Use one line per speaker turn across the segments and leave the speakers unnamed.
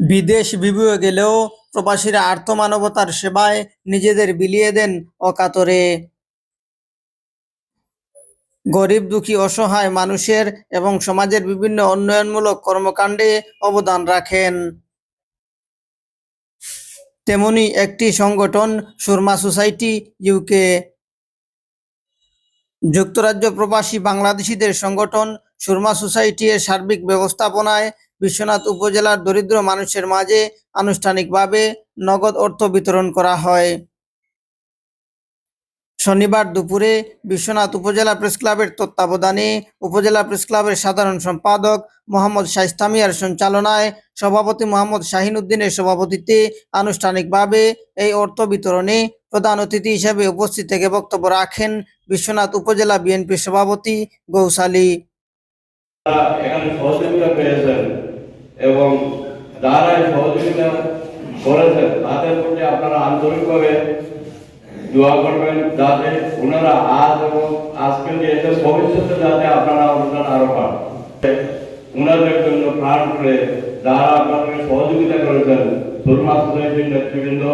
বিদেশ বিভুঁয়ে গেলেও প্রবাসীরা আর্থমানবতার সেবায় নিজেদের বিলিয়ে দেন অকাতরে। গরিব, দুঃখী, অসহায় মানুষের এবং সমাজের বিভিন্ন উন্নয়নমূলক কর্মকাণ্ডে অবদান রাখেন। তেমনি একটি সংগঠন, সুরমা সোসাইটি ইউকে যুক্তরাজ্য প্রবাসী বাংলাদেশিদের সংগঠন, সুরমা সোসাইটি এর সার্বিক ব্যবস্থাপনায় বিশ্বনাথ উপজেলার দরিদ্র মানুষের মাঝে আনুষ্ঠানিকভাবে নগদ অর্থ বিতরণ করা হয়। শনিবার দুপুরে বিশ্বনাথ উপজেলা প্রেস ক্লাবের তত্ত্বাবধানে উপজেলা প্রেস ক্লাবের সাধারণ সম্পাদক মোহাম্মদ শাইস্তামিয়ার সঞ্চালনায় সভাপতি মোহাম্মদ শাহিন উদ্দিনের সভাপতিত্বে আনুষ্ঠানিকভাবে এই অর্থ বিতরণে প্রধান অতিথি হিসেবে উপস্থিত থেকে বক্তব্য রাখেন বিশ্বনাথ উপজেলা বিএনপি সভাপতি
পেয়েছেন এবং যারা সহযোগিতা করেছেন, তাদের প্রতি আপনারা আন্তরিকভাবে দোয়া করবেন যাতে ওনারা আজ এবং আজকে দিয়েছে ভবিষ্যতে যাতে আপনারা অনুষ্ঠান আরও পান। ওনাদের জন্য প্রাণ করে যারা আপনাদের সহযোগিতা করেছেন সুরমা নেতৃবৃন্দ,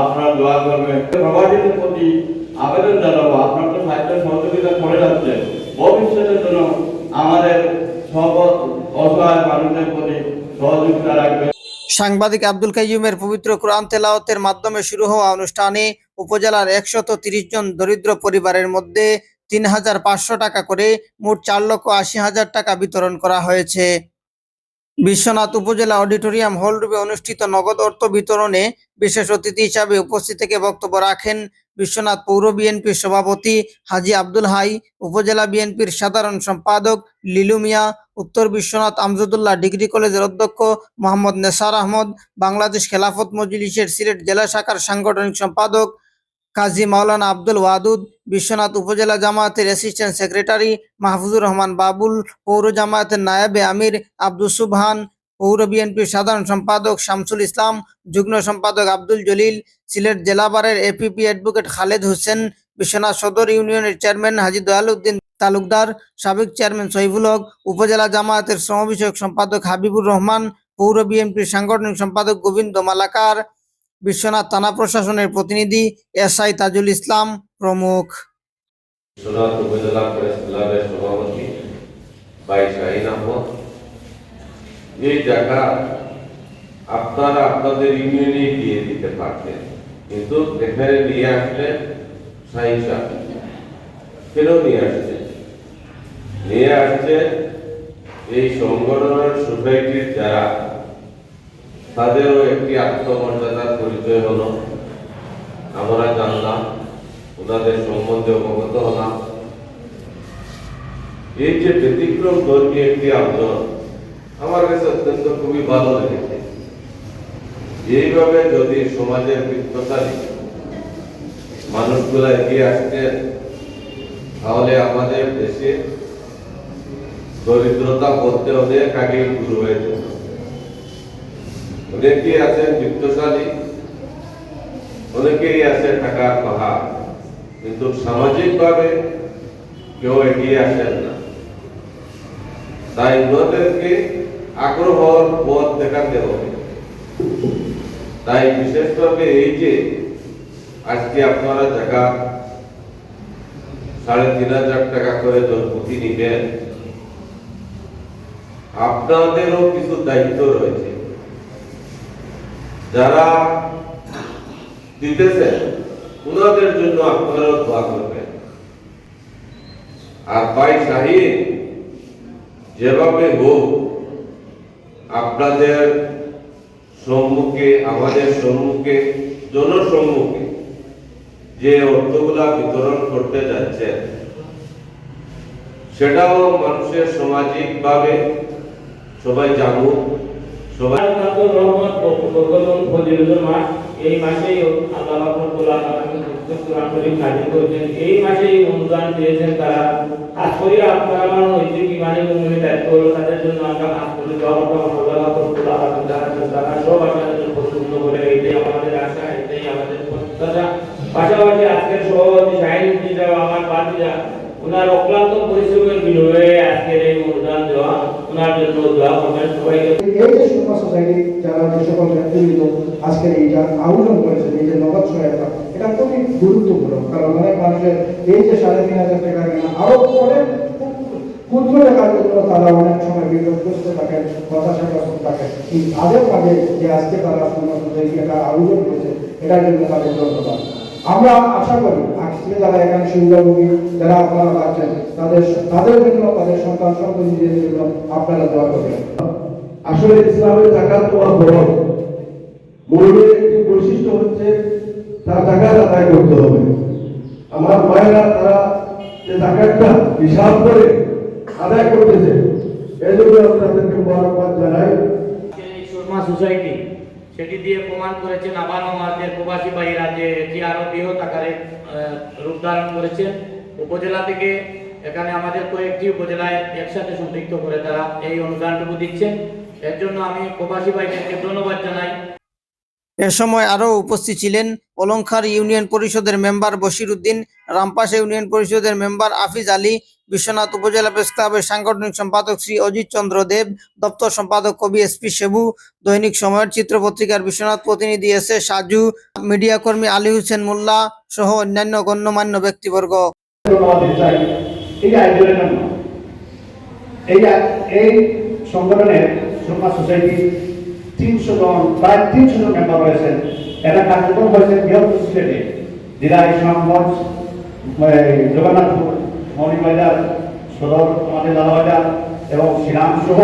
আপনারা দোয়া করবেন। প্রবাসীদের প্রতি আবেদন জানাব, আপনার তো সাহিত্য সহযোগিতা করে যাচ্ছে ভবিষ্যতের জন্য আমাদের সব অসহায় মানুষের প্রতি
সাংবাদিক আব্দুল কাইয়ুমের পবিত্র কোরআন তেলাওয়াতের মাধ্যমে শুরু হওয়া অনুষ্ঠানে উপজেলার একশত তিরিশ জন দরিদ্র পরিবারের মধ্যে তিন হাজার পাঁচশো টাকা করে মোট চার লক্ষ আশি হাজার টাকা বিতরণ করা হয়েছে। বিশ্বনাথ উপজেলা অডিটোরিয়াম হলরুমে অনুষ্ঠিত নগদ অর্থ বিতরণে বিশেষ অতিথি হিসাবে উপস্থিত থেকে বক্তব্য রাখেন বিশ্বনাথ পৌর বিএনপির সভাপতি হাজি আব্দুল হাই, উপজেলা বিএনপির সাধারণ সম্পাদক লিলু মিয়া, উত্তর বিশ্বনাথ আমজদুল্লাহ ডিগ্রি কলেজের অধ্যক্ষ মোহাম্মদ নেসার আহমদ, বাংলাদেশ খেলাফত মজলিসের সিলেট জেলা শাখার সাংগঠনিক সম্পাদক কাজী মাওলানা আব্দুল ওয়াদুদ, বিশ্বনাথ উপজেলা জামায়াতের অ্যাসিস্ট্যান্ট সেক্রেটারি মাহফুজুর রহমান, বাবুল পৌর জামায়াতের নায়াবে আমির আব্দুল সুবহান, পৌর বিএনপির সাধারণ সম্পাদক শামসুল ইসলাম, যুগ্ম সম্পাদক আব্দুল জলিল, সিলেট জেলা বারের এপিপি অ্যাডভোকেট খালেদ হোসেন, বিশ্বনাথ সদর ইউনিয়নের চেয়ারম্যান হাজি দয়ালউদ্দিন তালুকদার, সাবেক চেয়ারম্যান সহিবুল হক, উপজেলা জামায়াতের শ্রম বিষয়ক সম্পাদক হাবিবুর রহমান, পৌর বিএনপির সাংগঠনিক সম্পাদক গোবিন্দ মালাকার বিশ্বনাথ থানা প্রশাসনের প্রতিনিধি এস আই তাজুল ইসলাম প্রমুখ।
সভাপতি আপনারা আপনাদের ইউনিয়নে দিয়ে দিতে পারতেন, কিন্তু এখানে নিয়ে আসলেন কেন নিয়ে আসছে? নিয়ে আসছে এই সংগঠনের সোসাইটির যারা, তাদেরও একটি আত্মমর্যাদার পরিচয় হলো। আমরা জানলাম, ওনাদের সম্বন্ধে অবগত হলাম। এই যে ব্যতিক্রম ধর্মী একটি আন্দোলন আমার কাছে অত্যন্ত খুবই ভালো লেগেছে। এইভাবে যদি সমাজের বৃত্তশালী মানুষগুলা এগিয়ে আসতে, তাহলে আমাদের দেশে দরিদ্রতা বলতে অনেক আগে দূর হয়ে যেত অনেকেই আছেন বৃত্তশালী অনেকেই আছে টাকার পাহাড়, কিন্তু সামাজিকভাবে কেউ এগিয়ে আসেন না। তাই ওনাদেরকে আগ্রহ পথ দেখাতে হবে। তাই বিশেষভাবে এই যে আজকে আপনারা জায়গা সাড়ে তিন হাজার টাকা করে জনপ্রতি নিবেন, আপনাদেরও কিছু দায়িত্ব রয়েছে। যারা দিতেছেন ওনাদের জন্য আপনারাও দোয়া করবেন। আর ভাই শাহিন যেভাবে হোক, আপনাদের সম্মুখে, আমাদের সম্মুখে, জনসম্মুখে যে অর্থগুলা বিতরণ করতে যাচ্ছেন, সেটাও মানুষের সামাজিক ভাবে সবাই জানুক। সবাই
রহমান ফজিলুল এই মাসেই আল্লাহ রাব্বুল আলামিন নাযিল করেছেন। এই মাসেই অনুদান দিয়েছেন তারা। আজ আপনারা আমার হইতে কি দায়িত্ব হলো তাদের জন্য আমরা করি আল্লাহ রাব্বুল আলামিন সব আপনাদের পছন্দ করে আমাদের আশা আমাদের প্রত্যাশা। পাশাপাশি আজকের সভাপতি উদ্দিন আমার ওনার অক্লান্ত পরিশ্রমের বিনিময়ে আজকের এই অনুদান দেওয়া, ওনার জন্য দোয়া করবেন, সবাইকে।
এই যে সুরমা সোসাইটি যারা যে সকল নেতৃবৃন্দ আজকের এই যা আয়োজন করেছেন, এই যে নগদ সহায়তা এটা খুবই গুরুত্বপূর্ণ, কারণ অনেক মানুষের এই যে সাড়ে তিন হাজার টাকা কিনা, আরও অনেক ক্ষুদ্র টাকার জন্য তারা অনেক সময় বিপদগ্রস্ত থাকেন, হতাশাগ্রস্ত থাকেন। এই তাদের মাঝে যে আজকে তারা সমস্ত এই একটা আয়োজন করেছে, এটার জন্য তাদের ধন্যবাদ। আমরা আশা করি যারা এখানে সুবিধাভোগী যারা আপনারা পাচ্ছেন তাদের তাদের জন্য, তাদের সন্তান সন্ততিদের জন্য আপনারা দোয়া করবেন।
আসলে ইসলামের জাকাত দেওয়া ফরজ মূল্যের একটি বৈশিষ্ট্য হচ্ছে তার জাকাত আদায় করতে হবে। আমার মায়েরা তারা যে জাকাতটা হিসাব করে আদায় করতেছে এই জন্য আমি তাদেরকে মোবারকবাদ জানাই।
সোসাইটি সেটি দিয়ে প্রমাণ করেছেন আবার আমাদের প্রবাসী ভাইরা যে এটি আরও বৃহৎ আকারে রূপ ধারণ করেছেন উপজেলা থেকে এখানে আমাদের কয়েকটি উপজেলায় একসাথে সম্পৃক্ত করে তারা এই অনুদানটুকু দিচ্ছেন। এর জন্য আমি প্রবাসী ভাইদেরকে ধন্যবাদ জানাই।
এ সময় আরও উপস্থিত ছিলেন অলংখার ইউনিয়ন পরিষদের মেম্বার বশির উদ্দিন রামপাশা ইউনিয়ন পরিষদের মেম্বার আফিজ আলী, বিশ্বনাথ উপজেলা প্রেস ক্লাবের সাংগঠনিক সম্পাদক শ্রী অজিত চন্দ্র দেব, দপ্তর সম্পাদক কবি এসপি সেবু, দৈনিক সময়ের চিত্র পত্রিকার বিশ্বনাথ প্রতিনিধি এস এ সাজু, মিডিয়া কর্মী আলী হোসেন মোল্লা সহ অন্যান্য গণ্যমান্য ব্যক্তিবর্গ।
এই সংগঠনের সোসাইটি তিনশো জন, প্রায় তিনশো জন মেম্বার রয়েছেন। এরা কার্যক্রম হয়েছে বৃহত্তর সিলেটে জেলা ইসলামগঞ্জ জগন্নাথপুর মৌলিবাজার সদর, আমাদের লালবাজার এবং শ্রীরাম সহ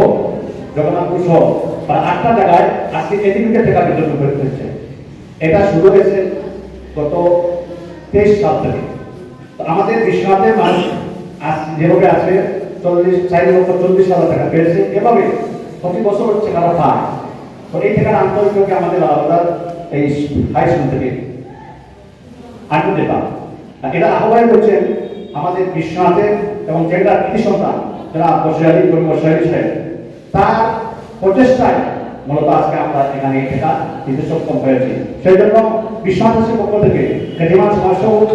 জগন্নাথপুর সহ প্রায় আটটা জায়গায় আজকে এদিকে টাকা বিতরণ করে ফেলছে। এটা শুরু হয়েছে গত তেইশ সাল থেকে। আমাদের বিশ্বনাথের মানুষ আজ যেভাবে আছে, চল্লিশ, চার লক্ষ চল্লিশ হাজার টাকা পেয়েছে। এভাবে প্রতি বছর হচ্ছে তারা পায়। এই টাকার আন্তরিককে আমাদের আলাদা এই হাই স্কুল থেকে আনতে দিতাম এটা আহ্বান করছেন আমাদের বিশ্বনাথের এবং জেলার কৃতি সন্তান, যারা বসিয়ালি কর্মী বসিয়ালি সাহেব তার প্রচেষ্টায় মূলত আজকে আমরা এখানে এই টাকা দিতে সক্ষম হয়েছি সেই জন্য বিশ্বনাথের পক্ষ থেকে খেটিমান সমাজসেবক,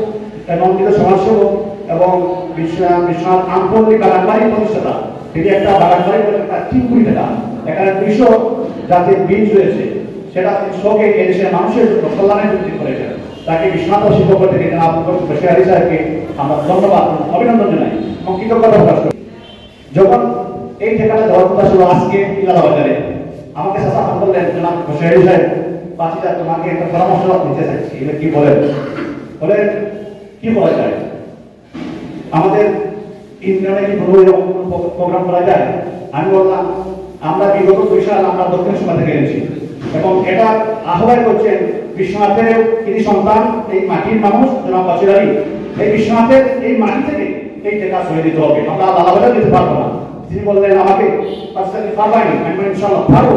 নন্দিত সমাজসেবক এবং বিশ্ব- বিশ্বনাথ আন্তর্জাতিক বাগানবাড়ি প্রতিষ্ঠাতা, তিনি একটা বাগানবাড়ি একটা তিন কোটি টাকা এখানে দুইশো জাতির বীজ রয়েছে। সেটা শোকে এদেশের মানুষের জন্য কল্যাণের জন্য করেছেন তাকে বিশ্বনাথবাসী পক্ষ থেকে জনাব আলী সাহেবকে আমরা ধন্যবাদ অভিনন্দন জানাই এবং কৃতজ্ঞতা প্রকাশ করি। যখন এই ঠিকানা দেওয়ার কথা ছিল আজকে ইলাদা বাজারে আমাকে চাষা ফোন করলেন জনাব আলী সাহেব বাচ্চাটা তোমাকে একটা পরামর্শ দিতে চাইছি, এটা কি বলেন? বলেন, কি বলা যায়? আমাদের কোনো প্রোগ্রাম করা যায়? আমি বললাম আমরা বিগত দুই সাল আমরা দক্ষিণ সীমা থেকে এনেছি এবং এটা আহ্বান করছেন বিশ্বনাথের তিনি সন্তান, এই মাটির মানুষ, জনাব বাসির এই বিশ্বনাথের এই মাটি থেকে এই টাকা সরে দিতে হবে। আমরা আলাদা দিতে পারব না। তিনি বললেন, আমাকে পার্সোনালি পারবানি আমি ইনশাআল্লাহ পারব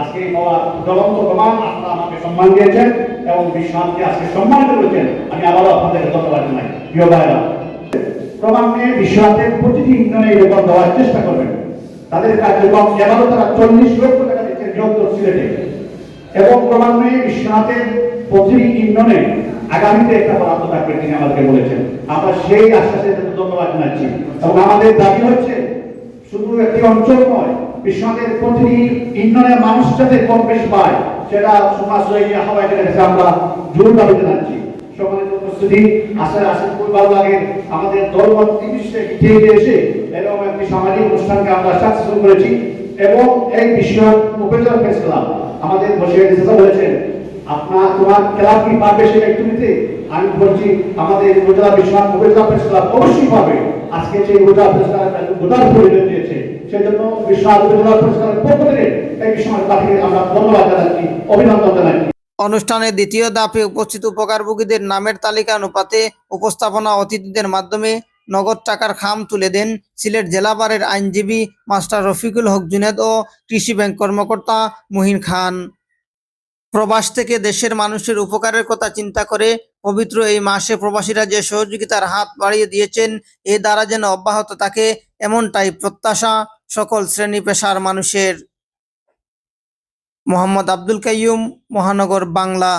আজকে এই বাবা জ্বলন্ত প্রমাণ আপনারা আমাকে সম্মান দিয়েছেন এবং বিশ্বনাথকে আজকে সম্মানিত করেছেন। আমি আবারও আপনাদেরকে ধন্যবাদ জানাই। প্রিয় ভাইরা ক্রমান্বয়ে বিশ্বনাথের প্রতিটি ইউনিয়নে রেকর্ড দেওয়ার চেষ্টা করবেন। তাদের কার্যক্রম এবারও তারা চল্লিশ লক্ষ টাকা দিচ্ছেন বৃহত্তর সিলেটে। এবং ক্রমান্বয়ে বিশ্বনাথের প্রতিটি ইউনিয়নে আগামীতে একটা বরাদ্দ থাকবে তিনি আমাদেরকে বলেছেন। আমরা সেই আশ্বাসের জন্য ধন্যবাদ জানাচ্ছি। এবং আমাদের দাবি হচ্ছে, শুধু একটি অঞ্চল নয়, বিশ্বনাথের প্রতিটি ইউনিয়নের মানুষ যাতে কম বেশি পায়, সেটা সমাজ আহ্বায়কের কাছে আমরা জোর দাবি জানাচ্ছি। সম্মানিত উপস্থিতি আসলে আসলে খুব ভালো লাগে। আমাদের দলমত নির্বিশেষে এগিয়ে এসে সামাজিক অনুষ্ঠানকে আমরা সাকসেসফুল করেছি এবং এই বিষয় উপজেলা প্রেস ক্লাব আমাদের বসে বলেছেন আপনার তোমার ক্লাব কি পারবে সেটা একটু নিতে আমি বলছি, আমাদের উপজেলা বিশ্বনাথ উপজেলা প্রেস ক্লাব অবশ্যই পাবে আজকে যে উপজেলা প্রেস ক্লাব গোটার পরিবেশ দিয়েছে সেজন্য বিশ্বনাথ উপজেলা প্রেস ক্লাবের পক্ষ থেকে। এই বিশ্বনাথ পাখিকে আমরা ধন্যবাদ জানাচ্ছি, অভিনন্দন জানাচ্ছি।
অনুষ্ঠানের দ্বিতীয় ধাপে উপস্থিত উপকারভোগীদের নামের তালিকা, অনুপাতে উপস্থাপনা অতিথিদের মাধ্যমে নগদ টাকার খাম তুলে দেন সিলেট জেলাবারের আইনজীবী মাস্টার রফিকুল হক জুনেদ ও কৃষি ব্যাংক কর্মকর্তা মুহিন খান। প্রবাস থেকে দেশের মানুষের উপকারের কথা চিন্তা করে পবিত্র এই মাসে প্রবাসীরা যে সহযোগিতার হাত বাড়িয়ে দিয়েছেন, এ দ্বারা যেন অব্যাহত থাকে এমনটাই প্রত্যাশা সকল শ্রেণি পেশার মানুষের। মোহাম্মদ আব্দুল কাইয়ুম, মহানগর বাংলা।